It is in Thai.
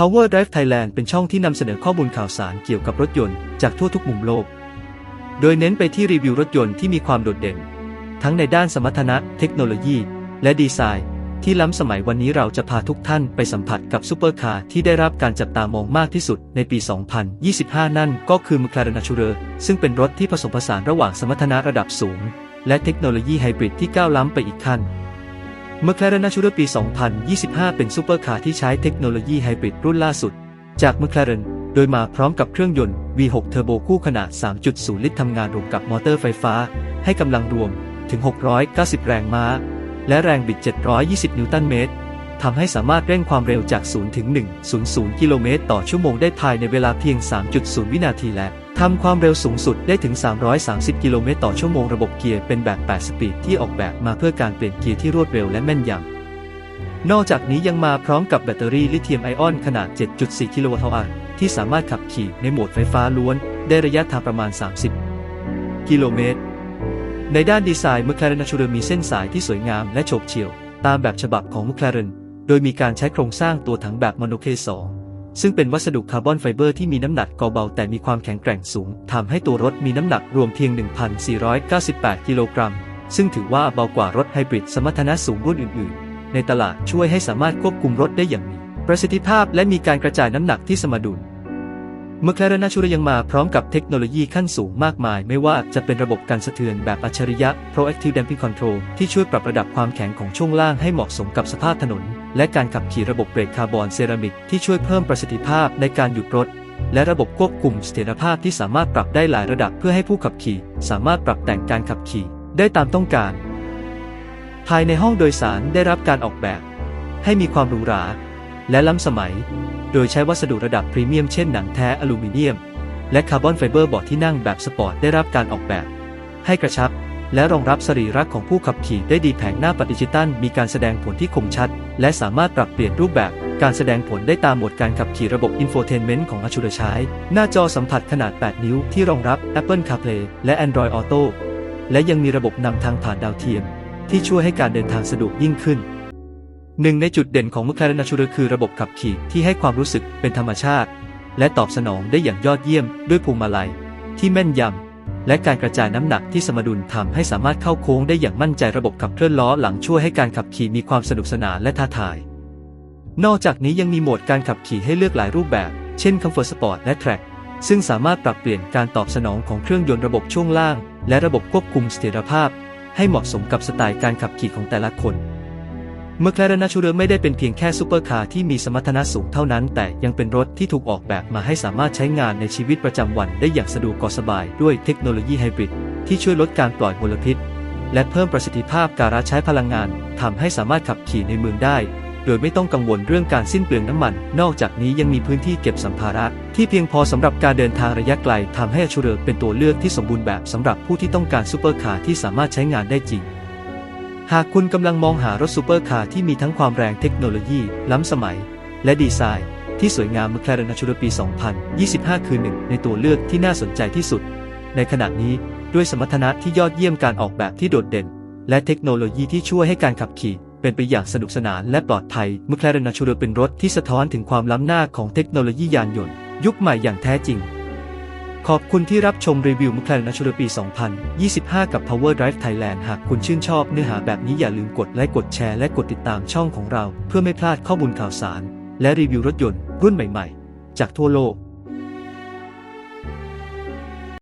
Power Drive Thailand เป็นช่องที่นำเสนอข้อมูลข่าวสารเกี่ยวกับรถยนต์จากทั่วทุกมุมโลก โดยเน้นไปที่รีวิวรถยนต์ที่มีความโดดเด่น ทั้งในด้านสมรรถนะ เทคโนโลยี และดีไซน์ ที่ล้ำสมัยวันนี้เราจะพาทุกท่านไปสัมผัสกับซูเปอร์คาร์ที่ได้รับการจับตามองมากที่สุดในปี 2025 นั่นก็คือ McLaren Artura ซึ่งเป็นรถที่ผสมผสานระหว่างสมรรถนะระดับสูง และเทคโนโลยีไฮบริดที่ก้าวล้ำไปอีกขั้น McLaren Artura ปี 2025 เป็นซูเปอร์คาร์ที่ใช้เทคโนโลยีไฮบริดรุ่นล่าสุด จาก McLaren โดยมาพร้อมกับเครื่องยนต์ V6 เทอร์โบคู่ขนาด 3.0 ลิตรทำงานรวมกับมอเตอร์ไฟฟ้า ให้กำลังรวมถึง 690 แรงม้า และแรงบิด 720 นิวตันเมตรทำให้สามารถเร่งความเร็วจาก 0 ถึง 100 กิโลเมตรต่อชั่วโมงได้ภายในเวลาเพียง 3.0 วินาทีและ ทำความเร็วสูงสุดได้ถึง 330 กิโลเมตรต่อชั่วโมงระบบเกียร์เป็นแบบ 8 สปีดที่ออกแบบมาเพื่อการเปลี่ยนเกียร์ที่รวดเร็วและแม่นยำ นอกจากนี้ยังมาพร้อมกับแบตเตอรี่ลิเธียมไอออนขนาด 7.4 กิโลวัตต์อที่สามารถขับขี่ในโหมดไฟฟ้าล้วน ได้ระยะทางประมาณ 30 กิโลเมตร ในด้านดีไซน์ McLaren Artura มีเส้นสายที่สวยงามและโฉบเฉี่ยว ตามแบบฉบับของ McLaren โดยมีการใช้โครงสร้างตัวถังแบบโมโนเคส2 ซึ่งเป็นวัสดุคาร์บอนไฟเบอร์ที่มีน้ำหนักเบาแต่มีความแข็งแกร่งสูงทำให้ตัวรถมีน้ำหนักรวมเพียง 1,498 กิโลกรัม ซึ่งถือว่าเบากว่ารถไฮบริดสมรรถนะสูงรุ่นอื่นๆ ในตลาดช่วยให้สามารถควบคุมรถได้อย่างมีประสิทธิภาพและมีการกระจายน้ำหนักที่สมดุลเมื่อแคลรนาชูรยังมาพร้อมกับเทคโนโลยีขั้นสูงมากมาย ไม่ว่าจะเป็นระบบการสะเทือนแบบอัจฉริยะ Proactive Damping Control ที่ช่วยปรับระดับความแข็งของช่วงล่างให้เหมาะสมกับสภาพถนน และการขับขี่ระบบเบรกคาร์บอนเซรามิกที่ช่วยเพิ่มประสิทธิภาพในการหยุดรถ และระบบควบคุมเสถียรภาพที่สามารถปรับได้หลายระดับเพื่อให้ผู้ขับขี่ สามารถปรับแต่งการขับขี่ได้ตามต้องการ ภายในห้องโดยสารได้รับการออกแบบ ให้มีความหรูหราและล้ำสมัย โดยใช้วัสดุระดับพรีเมียมเช่นหนังแท้อลูมิเนียม และคาร์บอนไฟเบอร์เบาะที่นั่งแบบสปอร์ตได้รับการออกแบบ ให้กระชับ และรองรับสรีระของผู้ขับขี่ได้ดีแผงหน้าปัดดิจิตัลมีการแสดงผลที่คมชัด และสามารถปรับเปลี่ยนรูปแบบ การแสดงผลได้ตามโหมดการขับขี่ระบบอินโฟเทนเมนต์ของอาชูรใช้ หน้าจอสัมผัสขนาด 8 นิ้วที่รองรับ Apple CarPlay และ Android Auto และยังมีระบบนำทางผ่านดาวเทียม ที่ช่วยให้การเดินทางสะดวกยิ่งขึ้นหนึ่งในจุดเด่นของ McLaren Artura คือระบบขับขี่ที่ให้ความรู้สึกเป็นธรรมชาติ และตอบสนองได้อย่างยอดเยี่ยมด้วยพวงมาลัย ที่แม่นยำ และการกระจายน้ำหนักที่สมดุลทำให้สามารถเข้าโค้งได้อย่างมั่นใจระบบขับเคลื่อนล้อหลังช่วยให้การขับขี่มีความสนุกสนานและท้าทาย นอกจากนี้ยังมีโหมดการขับขี่ให้เลือกหลายรูปแบบ เช่น Comfort Sport และ Track ซึ่งสามารถปรับเปลี่ยนการตอบสนองของเครื่องยนต์ระบบช่วงล่าง และระบบควบคุมเสถียรภาพ ให้เหมาะสมกับสไตล์การขับขี่ของแต่ละคน เมื่อแคลรนาชูเรไม่ได้เป็นเพียงแค่ซูเปอร์คาร์ที่มีสมรรถนะสูงเท่านั้น แต่ยังเป็นรถที่ถูกออกแบบมาให้สามารถใช้งานในชีวิตประจำวันได้อย่างสะดวกกสบายด้วยเทคโนโลยีไฮบริดที่ช่วยลดการปล่อยมลพิษ และเพิ่มประสิทธิภาพการใช้พลังงานทำให้สามารถขับขี่ในเมืองได้ โดยไม่ต้องกังวลเรื่องการสิ้นเปลืองน้ำมัน นอกจากนี้ยังมีพื้นที่เก็บสัมภาระที่เพียงพอสำหรับการเดินทางระยะไกลทำให้ชูเรเป็นตัวเลือกที่สมบูรณ์แบบสำหรับผู้ที่ต้องการซูเปอร์คาร์ที่สามารถใช้งานได้จริง หากคุณกำลังมองหารถซูเปอร์คาร์ที่มีทั้งความแรงเทคโนโลยี ล้ำสมัย และดีไซน์ ที่สวยงาม McLaren Artura ปี 2025 คือหนึ่งในตัวเลือกที่น่าสนใจที่สุด ในขณะนี้ด้วยสมรรถนะที่ยอดเยี่ยมการออกแบบที่โดดเด่น และเทคโนโลยีที่ช่วยให้การขับขี่ เป็นไปอย่างสนุกสนานและปลอดภัย McLaren Artura เป็นรถที่สะท้อนถึงความล้ำหน้าของเทคโนโลยียานยนต์ ยุคใหม่อย่างแท้จริง ขอบคุณที่รับชมรีวิวมุคแลนอัชรปี 2025 กับ Power Drive Thailand หากคุณชื่นชอบเนื้อหาแบบนี้อย่าลืมกดไลค์กดแชร์และกดติดตามช่องของเรา เพื่อไม่พลาดข้อมูลข่าวสาร และรีวิวรถยนต์รุ่นใหม่ๆ จากทั่วโลก